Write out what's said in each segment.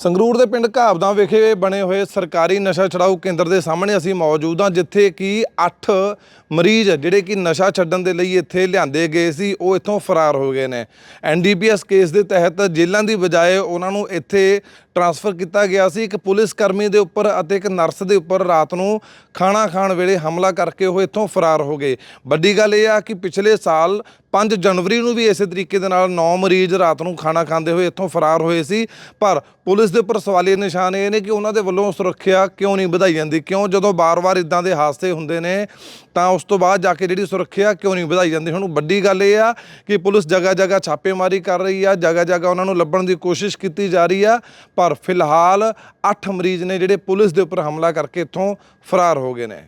ਸੰਗਰੂਰ ਦੇ ਪਿੰਡ ਘਾਬਦਾਂ ਵਿਖੇ ਬਣੇ ਹੋਏ ਸਰਕਾਰੀ ਨਸ਼ਾ ਛਡਾਊ ਕੇਂਦਰ ਦੇ ਸਾਹਮਣੇ ਅਸੀਂ ਮੌਜੂਦ ਹਾਂ, ਜਿੱਥੇ ਕਿ 8 ਮਰੀਜ਼ ਜਿਹੜੇ ਕਿ ਨਸ਼ਾ ਛੱਡਣ ਦੇ ਲਈ ਇੱਥੇ ਲਿਆਂਦੇ ਗਏ ਸੀ, ਉਹ ਇੱਥੋਂ ਫਰਾਰ ਹੋ ਗਏ ਨੇ। ਐਨਡੀਪੀਐਸ ਕੇਸ ਦੇ ਤਹਿਤ ਜੇਲ੍ਹਾਂ ਦੀ ਬਜਾਏ ਉਹਨਾਂ ਨੂੰ ਇੱਥੇ ਟਰਾਂਸਫਰ ਕੀਤਾ ਗਿਆ ਸੀ। ਇੱਕ ਪੁਲਿਸ ਕਰਮੀ ਦੇ ਉੱਪਰ ਅਤੇ ਇੱਕ ਨਰਸ ਦੇ ਉੱਪਰ ਰਾਤ ਨੂੰ ਖਾਣਾ ਖਾਣ ਵੇਲੇ ਹਮਲਾ ਕਰਕੇ ਉਹ ਇੱਥੋਂ ਫਰਾਰ ਹੋ ਗਏ। ਵੱਡੀ ਗੱਲ ਇਹ ਆ ਕਿ ਪਿਛਲੇ ਸਾਲ 5 ਜਨਵਰੀ ਨੂੰ ਵੀ ਇਸੇ ਤਰੀਕੇ ਦੇ ਨਾਲ 9 ਮਰੀਜ਼ ਰਾਤ ਨੂੰ ਖਾਣਾ ਖਾਂਦੇ ਹੋਏ ਇੱਥੋਂ ਫਰਾਰ ਹੋਏ ਸੀ। ਪਰ ਪੁਲਿਸ ਦੇ ਉੱਪਰ ਸਵਾਲੀਆ ਨਿਸ਼ਾਨ ਇਹ ਨੇ ਕਿ ਉਹਨਾਂ ਦੇ ਵੱਲੋਂ ਸੁਰੱਖਿਆ ਕਿਉਂ ਨਹੀਂ ਵਧਾਈ ਜਾਂਦੀ? ਕਿਉਂ ਜਦੋਂ ਬਾਰ-ਬਾਰ ਇਦਾਂ ਦੇ ਹਾਦਸੇ ਹੁੰਦੇ ਨੇ, ਤਾਂ ਉਸ ਤੋਂ ਬਾਅਦ ਜਾ ਕੇ ਜਿਹੜੀ ਸੁਰੱਖਿਆ ਕਿਉਂ ਨਹੀਂ ਵਧਾਈ ਜਾਂਦੀ? ਹੁਣ ਵੱਡੀ ਗੱਲ ਇਹ ਆ ਕਿ ਪੁਲਿਸ ਜਗ੍ਹਾ ਜਗ੍ਹਾ ਛਾਪੇਮਾਰੀ ਕਰ ਰਹੀ ਆ ਜਗ੍ਹਾ ਜਗ੍ਹਾ ਉਹਨਾਂ ਨੂੰ ਲੱਭਣ ਦੀ ਕੋਸ਼ਿਸ਼ ਕੀਤੀ ਜਾ ਰਹੀ ਆ। ਪਰ ਫਿਲਹਾਲ 8 ਮਰੀਜ਼ ਨੇ ਜਿਹੜੇ ਪੁਲਿਸ ਦੇ ਉੱਪਰ ਹਮਲਾ ਕਰਕੇ ਇੱਥੋਂ ਫਰਾਰ ਹੋ ਗਏ ਨੇ।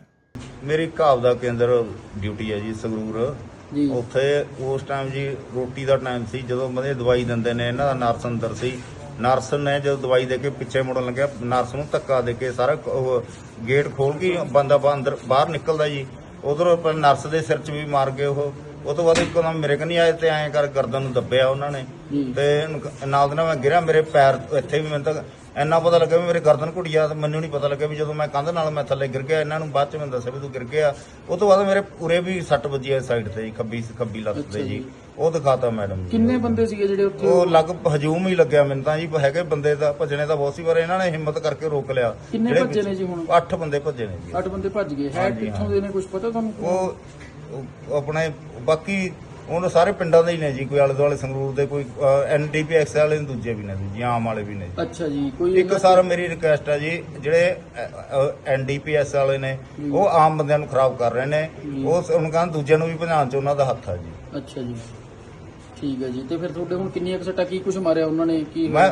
ਮੇਰੀ ਘਾਬ ਦਾ ਕੇਂਦਰ ਡਿਊਟੀ ਹੈ ਜੀ ਸੰਗਰੂਰ। ਜੀ। ਉੱਥੇ ਉਸ ਟਾਈਮ ਜੀ ਰੋਟੀ ਦਾ ਟਾਈਮ ਸੀ ਜਦੋਂ ਬੰਦੇ ਦਵਾਈ ਦਿੰਦੇ ਨੇ ਇਹਨਾਂ ਦਾ ਨਰਸ ਅੰਦਰ ਸੀ। ਨਰਸ ਨੇ ਜਦੋਂ ਦਵਾਈ ਦੇ ਕੇ ਪਿੱਛੇ ਮੁੜਨ ਲੱਗਿਆ ਨਰਸ ਨੂੰ ਧੱਕਾ ਦੇ ਕੇ ਸਾਰਾ ਗੇਟ ਖੋਲ ਕੇ ਬੰਦਾ ਅੰਦਰ ਬਾਹਰ ਨਿਕਲਦਾ ਜੀ। ਉਧਰ ਨਰਸ ਦੇ ਸਿਰ 'ਚ ਵੀ ਮਾਰ ਗਏ ਉਹ। ਉਹ ਤੋਂ ਬਾਅਦ ਇੱਕਦਮ ਮੇਰੇ ਕਨੀ ਆਏ ਤੇ ਐਂ ਕਰ ਗਰਦਨ ਨੂੰ ਦੱਬਿਆ ਉਹਨਾਂ ਨੇ। ਤੇ ਨਾਲ ਦੇ ਨਾਲ ਮੈਂ ਗਿਰਿਆ ਮੇਰੇ ਪੈਰ ਇੱਥੇ ਵੀ ਮੈਨੂੰ ਤਾਂ ਇੰਨਾ ਪਤਾ ਲੱਗਾ ਵੀ ਮੇਰੇ ਗਰਦਨ ਘੁੱਟਿਆ ਤੇ ਮੈਨੂੰ ਨਹੀਂ ਪਤਾ ਲੱਗਾ ਵੀ ਜਦੋਂ ਮੈਂ ਕੰਧ ਨਾਲ ਮੈਂ ਥੱਲੇ ਗਿਰ ਗਿਆ ਇਹਨਾਂ ਨੂੰ ਬਾਅਦ ਚ ਮੈਨੂੰ ਦੱਸਿਆ ਵੀ ਤੂੰ ਗਿਰ ਗਿਆ ਉਹ ਤੋਂ ਬਾਅਦ ਮੇਰੇ ਉਰੇ ਵੀ ਸੱਟ ਵੱਜੀ ਹੈ ਸਾਈਡ ਤੇ ਜੀ ਖੱਬੀ ਖੱਬੀ ਲੱਤ ਤੇ ਜੀ। ਉਹ ਦਿਖਾਤਾ ਮੈਡਮ ਜੀ ਕਿੰਨੇ ਬੰਦੇ ਸੀਗੇ ਜਿਹੜੇ ਉੱਥੇ ਉਹ ਲੱਗ ਹਜੂਮ ਹੀ ਲੱਗਿਆ ਮੈਨੂੰ ਤਾਂ ਜੀ ਹੈਗੇ ਬੰਦੇ ਦਾ ਭੱਜਣੇ ਤਾਂ ਬਹੁਤ ਸੀ ਪਰ ਇਹਨਾਂ ਨੇ ਹਿੰਮਤ ਕਰਕੇ ਰੋਕ ਲਿਆ ਕਿੰਨੇ ਭੱਜੇ ਨੇ ਜੀ ਹੁਣ? 8 ਬੰਦੇ ਭੱਜੇ ਨੇ ਜੀ 8 ਬੰਦੇ ਭੱਜ ਗਏ ਹੈ ਕਿੱਥੋਂ। ਦੇ ਨੇ ਕੁਝ ਪਤਾ ਤੁਹਾਨੂੰ ਉਹ ਉਹ ਆਪਣੇ ਬਾਕੀ ਉਹਨਾਂ ਸਾਰੇ ਪਿੰਡਾਂ ਦੇ ਹੀ ਨੇ ਜੀ ਕੋਈ ਆਲੇ ਦੁਆਲੇ ਸੰਗਰੂਰ ਦੇ ਕੋਈ ਐਨਡੀਪੀਐਕਸ ਵਾਲੇ ਨੇ ਦੂਜੇ ਵੀ ਨੇ ਜੀ ਆਮ ਵਾਲੇ ਵੀ ਨੇ ਜੀ। ਅੱਛਾ ਜੀ ਕੋਈ ਇੱਕ ਸਰ ਮੇਰੀ ਰਿਕੁਐਸਟ ਹੈ ਜੀ ਜਿਹੜੇ ਐਨਡੀਪੀਐਸ ਵਾਲੇ ਨੇ ਉਹ ਆਮ ਬੰਦਿਆਂ ਨੂੰ ਖਰਾਬ ਕਰ ਰਹੇ ਨੇ। ਉਹ ਉਹਨਾਂ ਕਹਿੰਦੇ ਦੂਜਿਆਂ ਨੂੰ ਵੀ ਭਜਾਉਣ ਚ ਉਹਨਾਂ ਦਾ ਹੱਥ ਹੈ ਜੀ। ਅੱਛਾ ਜੀ। ਠੀਕ ਹੈ ਜੀ ਤੇ ਫਿਰ ਤੁਹਾਡੇ ਹੁਣ ਕਿੰਨੀਆਂ ਕੁ ਸੱਟਾਂ ਕੀ ਕੁਝ ਮਾਰਿਆ ਉਹਨਾਂ ਨੇ ਕੀ ਮੈਂ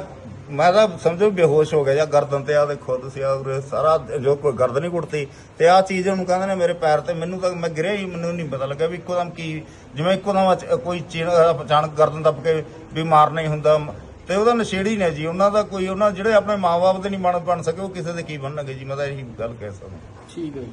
ਮੈਂ ਤਾਂ ਸਮਝੋ ਬੇਹੋਸ਼ ਹੋ ਗਿਆ ਜਾਂ ਗਰਦਨ ਤੇ ਆ ਦੇਖੋ ਤੁਸੀਂ ਆ ਉਰੇ ਸਾਰਾ ਜੋ ਕੋਈ ਗਰਦਨ ਹੀ ਕੁੱਟਤੀ ਤੇ ਆ ਚੀਜ਼ ਉਹਨੂੰ ਕਹਿੰਦੇ ਨੇ ਮੇਰੇ ਪੈਰ ਤੇ, ਮੈਨੂੰ ਤਾਂ ਮੈਂ ਗਿਰਿਆ ਹੀ, ਮੈਨੂੰ ਨਹੀਂ ਪਤਾ ਲੱਗਾ ਵੀ ਇੱਕੋ ਦਮ ਕੀ, ਜਿਵੇਂ ਇੱਕੋ ਦਮ ਅਚ- ਕੋਈ ਚੀਨ ਅਚਾਨਕ ਗਰਦਨ ਦੱਬ ਕੇ ਵੀ ਮਾਰਨਾ ਹੀ ਹੁੰਦਾ। ਤੇ ਉਹਦਾ ਨਸ਼ੇੜੀ ਨੇ ਜੀ, ਉਹਨਾਂ ਦਾ ਕੋਈ, ਉਹਨਾਂ ਜਿਹੜੇ ਆਪਣੇ ਮਾਪੇ ਦੇ ਨਹੀਂ ਬਣ ਬਣ ਸਕੇ, ਉਹ ਕਿਸੇ ਦੇ ਕੀ ਬਣਨਗੇ ਜੀ? ਮੈਂ ਤਾਂ ਇਹੀ ਗੱਲ ਕਹਿ ਸਕਦਾ। ਠੀਕ ਹੈ ਜੀ।